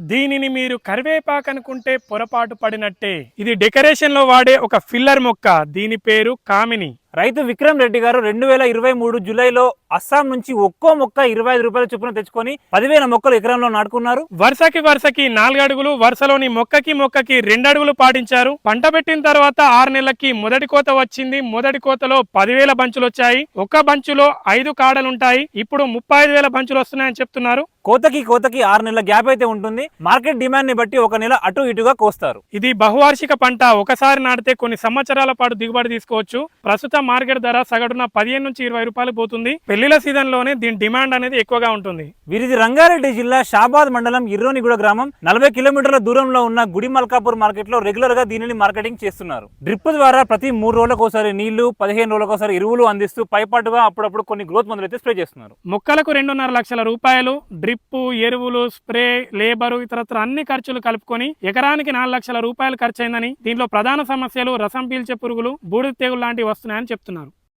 దీనిని మీరు కరివేపాకు అనుకుంటే పొరపాటు పడినట్టే. ఇది డెకరేషన్లో వాడే ఒక ఫిల్లర్ మొక్క. దీని పేరు కామిని. రైతు విక్రమ్ రెడ్డి గారు రెండు వేల ఇరవై మూడు జూలైలో అస్సాం నుంచి ఒక్కో మొక్క ఇరవై ఐదు రూపాయల చొప్పున తెచ్చుకొని పదివేల మొక్కలు ఎకరంలో నాటుకున్నారు. వరుసకి వరుసకి నాలుగు అడుగులు వరుసలోని మొక్కకి మొక్కకి రెండు అడుగులు పాటించారు. పంట పెట్టిన తర్వాత ఆరు నెలలకి మొదటి కోత వచ్చింది. మొదటి కోతలో పదివేల బంచులు వచ్చాయి ఒక్క బంచులో ఐదు కాడలుంటాయి. ఇప్పుడు ముప్పై ఐదు వేల బంచులు వస్తున్నాయని చెప్తున్నారు. కోతకి కోతకి ఆరు నెలల గ్యాప్ అయితే ఉంటుంది. మార్కెట్ డిమాండ్ని బట్టి ఒక నెల అటు ఇటుగా కోస్తారు. ఇది బహువార్షిక పంట. ఒకసారి నాటితే కొన్ని సంవత్సరాల పాటు దిగుబడి తీసుకోవచ్చు. ప్రస్తుత మార్కెట్ ధర సగటున పదిహేను నుంచి ఇరవై రూపాయలు పోతుంది. పెళ్ళిల సీజన్లోనే దీని డిమాండ్ అనేది ఎక్కువగా ఉంటుంది. వీరిది రంగారెడ్డి జిల్లా షాబాద్ మండలం ఇర్రోనిగూడ గ్రామం. నలభై కిలోమీటర్ల దూరంలో ఉన్న గుడి మల్కాపూర్ మార్కెట్లో రెగ్యులర్గా దీనిని మార్కెటింగ్ చేస్తున్నారు. డ్రిప్ ద్వారా ప్రతి మూడు రోజులకు ఒకసారి నీళ్ళు పదిహేను రోజులకు ఒకసారి ఎరువులు అందిస్తూ పైపాటుగా అప్పుడప్పుడు కొన్ని గ్రోత్ మందులు అయితే స్ప్రే చేస్తున్నారు. మొక్కలకు రెండున్నర లక్షల రూపాయలు డ్రిప్పు ఎరువులు స్ప్రే లేబరు ఇతరత్ర అన్ని ఖర్చులు కలుపుకొని ఎకరానికి నాలుగు లక్షల రూపాయలు ఖర్చయిందని దీంట్లో ప్రధాన సమస్యలు రసం పీల్చే పురుగులు బూడిద తెగులు లాంటివి వస్తున్నాయని చెప్తున్నారు.